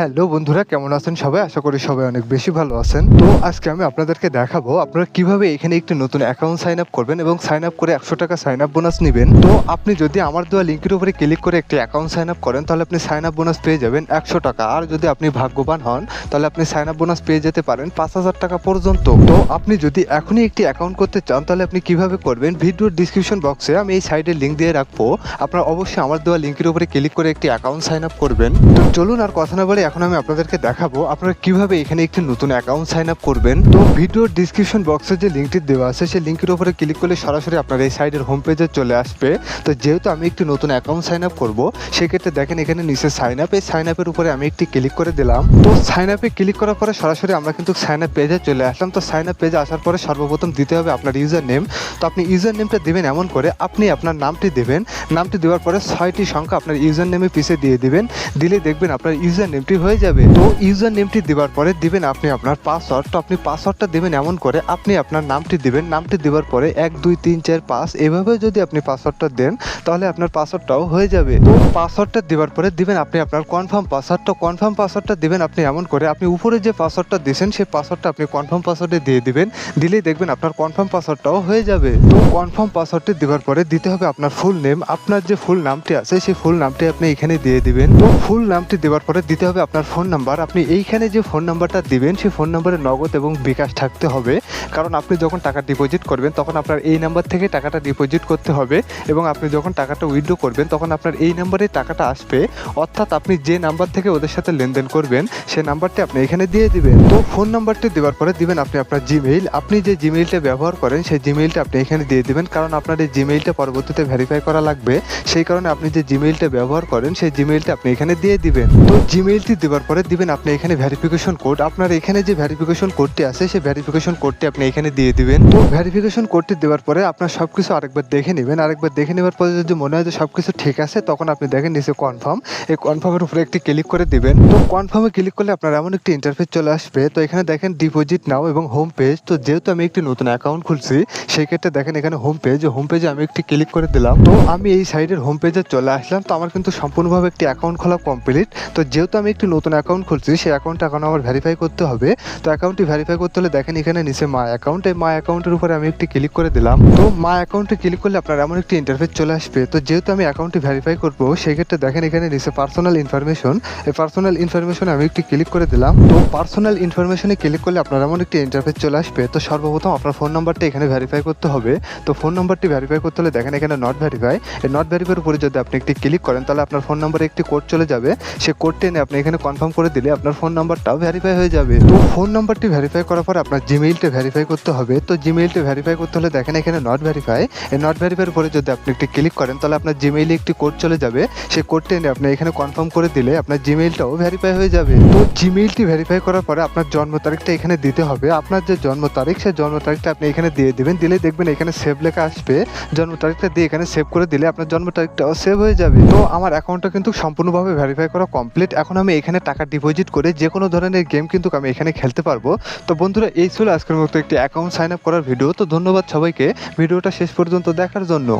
Hello বন্ধুরা, কেমন আছেন সবাই? আশা করি সবাই অনেক বেশি ভালো আছেন। তো আজকে আমি আপনাদেরকে দেখাবো, আপনারা কীভাবে এখানে একটি নতুন অ্যাকাউন্ট সাইন আপ করবেন এবং সাইন আপ করে একশো টাকা সাইন আপ বোনাস নেবেন। তো আপনি যদি আমার দেওয়া লিঙ্কের উপরে ক্লিক করে একটি অ্যাকাউন্ট সাইন আপ করেন, তাহলে আপনি সাইন আপ বোনাস পেয়ে যাবেন একশো টাকা। আর যদি আপনি ভাগ্যবান হন, তাহলে আপনি সাইন আপ বোনাস পেয়ে যেতে পারেন পাঁচ হাজার টাকা পর্যন্ত। তো আপনি যদি এখনই একটি অ্যাকাউন্ট করতে চান, তাহলে আপনি কীভাবে করবেন? ভিডিওর ডিসক্রিপশন বক্সে আমি এই সাইডে লিঙ্ক দিয়ে রাখব। আপনারা অবশ্যই আমার দেওয়া লিঙ্কের উপরে ক্লিক করে একটি অ্যাকাউন্ট সাইন আপ করবেন। তো চলুন আর কথা না বলে এখন আমি আপনাদেরকে দেখাবো আপনারা কীভাবে এখানে একটি নতুন অ্যাকাউন্ট সাইন আপ করবেন। তো ভিডিওর ডিসক্রিপশন বক্সে যে লিঙ্কটি দেওয়া আছে, সেই লিঙ্কের উপরে ক্লিক করলে সরাসরি আপনার এই সাইডের হোম পেজে চলে আসবে। তো যেহেতু আমি একটি নতুন অ্যাকাউন্ট সাইন আপ করব, সেক্ষেত্রে দেখেন এখানে নিচে সাইন আপ এই সাইন আপের উপরে আমি একটি ক্লিক করে দিলাম। তো সাইন আপে ক্লিক করার পরে সরাসরি আমরা কিন্তু সাইন আপ পেজে চলে আসলাম। তো সাইন আপ পেজে আসার পরে সর্বপ্রথম দিতে হবে আপনার ইউজার নেম তো আপনি ইউজার নেমটা দেবেন এমন করে, আপনি আপনার নামটি দেবেন। নামটি দেওয়ার পরে ছয়টি সংখ্যা আপনার ইউজার নেমে পিছিয়ে দিয়ে দিবেন। দিলে দেখবেন আপনার ইউজার নেমটি হয়ে যাবে। তো ইউজার নেমটি দেওয়ার পরে দিবেন আপনি আপনার পাসওয়ার্ড তো আপনি পাসওয়ার্ডটা দেবেন এমন করে আপনি আপনার নামটি দিবেন। নামটি দেওয়ার পরে এক, দুই, তিন, চার, পাঁচ এভাবে যদি আপনি পাসওয়ার্ডটা দেন, তাহলে আপনার পাসওয়ার্ডটাও হয়ে যাবে। তো পাসওয়ার্ডটা দেওয়ার পরে দিবেন আপনি আপনার কনফার্ম পাসওয়ার্ডটা কনফার্ম পাসওয়ার্ডটা দিবেন আপনি এমন করে আপনি উপরে যে পাসওয়ার্ডটা দিয়েছেন, সেই পাসওয়ার্ডটা আপনি কনফার্ম পাসওয়ার্ডে দিয়ে দিবেন। দিলেই দেখবেন আপনার কনফার্ম পাসওয়ার্ডটাও হয়ে যাবে। তো কনফার্ম পাসওয়ার্ডটি দেওয়ার পরে দিতে হবে আপনার ফুল নেম আপনার যে ফুল নামটি আছে, সেই ফুল নামটি আপনি এখানে দিয়ে দিবেন। তো ফুল নামটি দেওয়ার পরে দিতে হবে আপনার ফোন নাম্বার। আপনি এইখানে যে ফোন নাম্বারটা দিবেন, সেই ফোন নাম্বারে নগদ এবং বিকাশ থাকতে হবে। কারণ আপনি যখন টাকা ডিপোজিট করবেন, তখন আপনার এই নাম্বার থেকে টাকাটা ডিপোজিট করতে হবে এবং আপনি যখন টাকাটা উইথড্র করবেন, তখন আপনার এই নাম্বারে টাকাটা আসবে। অর্থাৎ আপনি যে নাম্বার থেকে ওদের সাথে লেনদেন করবেন সেই নাম্বারটি আপনি এখানে দিয়ে দিবেন। তো ফোন নাম্বারটি দেওয়ার পরে দিবেন আপনি আপনার জিমেইল আপনি যে জিমেইলটা ব্যবহার করেন, সেই জিমেইলটা আপনি এখানে দিয়ে দিবেন। কারণ আপনার এই জিমেইলটা পরবর্তীতে ভেরিফাই করা লাগবে। সেই কারণে আপনি যে জিমেইলটা ব্যবহার করেন, সেই জিমেইলটা আপনি এখানে দিয়ে দিবেন। তো জিমেইলটি দেওয়ার পরে দিবেন আপনি এখানে ভেরিফিকেশন কোড আপনার এখানে যে ভেরিফিকেশন কোডটি আছে, সেই ভেরিফিকেশন কোডটি আপনি এখানে দিয়ে দিবেন। তো ভেরিফিকেশন কোডটি দেওয়ার পরে আপনার সব সবকিছু আরেকবার দেখে নেবেন। আরেকবার দেখে নেওয়ার পরে যদি মনে হয় যে সবকিছু ঠিক আছে, তখন আপনি দেখেন নিচে কনফার্ম এই কনফার্মের উপরে একটি ক্লিক করে দিবেন। তো কনফার্মে ক্লিক করলে আপনার এমন একটি ইন্টারফেস চলে আসবে। তো এখানে দেখেন ডিপোজিট নাও এবং হোম পেজ তো যেহেতু আমি একটি নতুন অ্যাকাউন্ট খুলছি, সেই ক্ষেত্রে দেখেন এখানে হোম পেজ হোম পেজে আমি একটি ক্লিক করে দিলাম। তো আমি এই সাইডের হোম পেজে চলে আসলাম। তো আমার কিন্তু সম্পূর্ণভাবে একটি অ্যাকাউন্ট খোলা কমপ্লিট তো যেহেতু আমি একটি নতুন অ্যাকাউন্ট খুলছি সেই অ্যাকাউন্টটা এখন আমার ভেরিফাই করতে হবে। তো অ্যাকাউন্টটি ভেরিফাই করতে হলে দেখেন এখানে নিচে মা অ্যাকাউন্ট এই মা অ্যাকাউন্টের উপরে আমি একটি ক্লিক করে দিলাম। তো মা অ্যাকাউন্টে ক্লিক করলে আপনার এমন একটি ইন্টারফেস চলে আসবে। তো যেহেতু আমি অ্যাকাউন্টটি ভেরিফাই করব, সেই ক্ষেত্রে দেখেন এখানে নিচে পার্সোনাল ইনফরমেশন এই পার্সোনাল ইনফরমেশনে আমি একটি ক্লিক করে দিলাম। তো পার্সোনাল ইনফরমেশনে ক্লিক করলে আপনার এমন একটি ইন্টারফেস চলে আসবে। তো সর্বপ্রথম আপনার ফোন নাম্বারটি এখানে ভেরিফাই করতে হবে। তো ফোন নাম্বারটি ভেরিফাই করতে হলে দেখেন এখানে নট ভেরিফাই এই নট ভেরিফাইয়ের উপরে যদি আপনি একটি ক্লিক করেন, তাহলে আপনার ফোন নাম্বারে একটি কোড চলে যাবে। সেই কোডটি এনে আপনি এখানে কনফার্ম করে দিলে আপনার ফোন নাম্বারটাও ভেরিফাই হয়ে যাবে। তো ফোন নাম্বারটি ভেরিফাই করার পর আপনার জিমেইলটা ভেরিফাই করতে হবে। তো জিমেইলটা ভেরিফাই করতে হলে দেখেন এখানে নট ভেরিফাই এই নট ভেরিফাইয়ের পরে যদি আপনি একটি ক্লিক করেন, তাহলে আপনার জিমেইলে একটি কোড চলে যাবে। সেই কোডটি এনে আপনি এখানে কনফার্ম করে দিলে আপনার জিমেইলটাও ভেরিফাই হয়ে যাবে। তো জিমেইলটি ভেরিফাই করার পরে আপনার জন্ম তারিখটা এখানে দিতে হবে। আপনার যে জন্ম তারিখ, সেই জন্ম তারিখটা আপনি এখানে দিয়ে দেবেন। দিলে দেখবেন এখানে সেভ লেখা আসবে। জন্ম তারিখটা দিয়ে এখানে সেভ করে দিলে আপনার জন্ম তারিখটাও সেভ হয়ে যাবে। তো আমার অ্যাকাউন্টটা কিন্তু সম্পূর্ণভাবে ভেরিফাই করা কমপ্লিট এখন আমি এখানে টাকা ডিপোজিট করে যে কোনো ধরনের গেম কিন্তু আমি এখানে খেলতে পারব। তো বন্ধুরা, এই ছিল আজকের মতো একটি অ্যাকাউন্ট সাইন আপ করার ভিডিও তো ধন্যবাদ সবাইকে। ভিডিওটা শেষ পর্যন্ত দেখার জন্য।